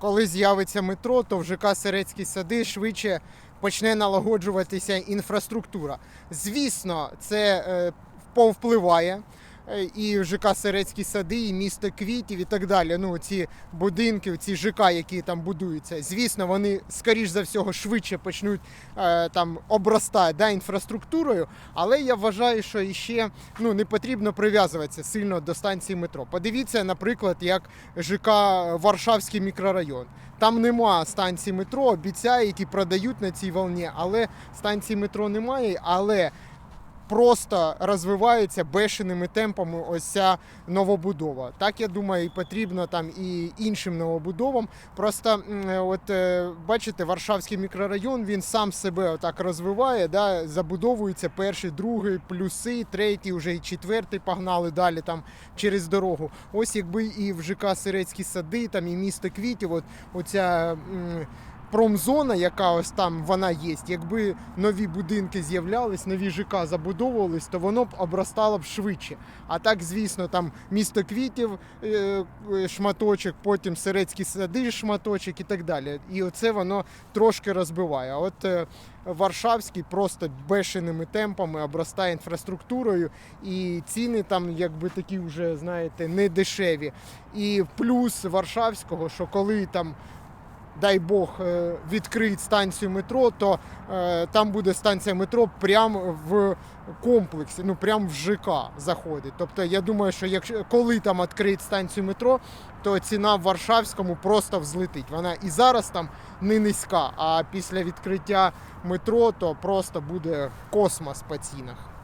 коли з'явиться метро, то в ЖК Серецькі сади швидше почне налагоджуватися інфраструктура. Звісно, це е, повпливає. Е, І ЖК Серецькі сади, і місто квітів, і так далі. Ну, ці будинки, ці ЖК, які там будуються. Звісно, вони, скоріш за всього, швидше почнуть е, там обростати да, інфраструктурою. Але я вважаю, що іще ну, не потрібно прив'язуватися сильно до станції метро. Подивіться, наприклад, як ЖК Варшавський мікрорайон. Там нема станції метро, обіцяють і продають на цій волні, але станції метро немає. Але просто розвивається бешеними темпами ось ця новобудова. Так я думаю, і потрібно там і іншим новобудовам. Просто от е, бачите, Варшавський мікрорайон він сам себе отак розвиває, да, забудовується перший, другий, плюси, третій, вже і четвертий погнали далі там через дорогу. Ось якби і в ЖК Сирецькі сади, там і місто квітів, от оця. Промзона, яка ось там вона є, якби нові будинки з'являлись, нові ЖК забудовувались, то воно б обростало б швидше. А так, звісно, там місто квітів е, е, шматочок, потім Серецькі сади шматочок і так далі. І оце воно трошки розбиває. От е, Варшавський просто бешеними темпами обростає інфраструктурою, і ціни там якби такі вже, знаєте, не дешеві. І плюс Варшавського, що коли там дай Бог, е, відкриють станцію метро, то е, там буде станція метро прямо в комплексі, ну прямо в ЖК заходить. Тобто я думаю, що якщо коли там відкриють станцію метро, то ціна в Варшавському просто взлетить. Вона і зараз там не низька, а після відкриття метро то просто буде космос по цінах.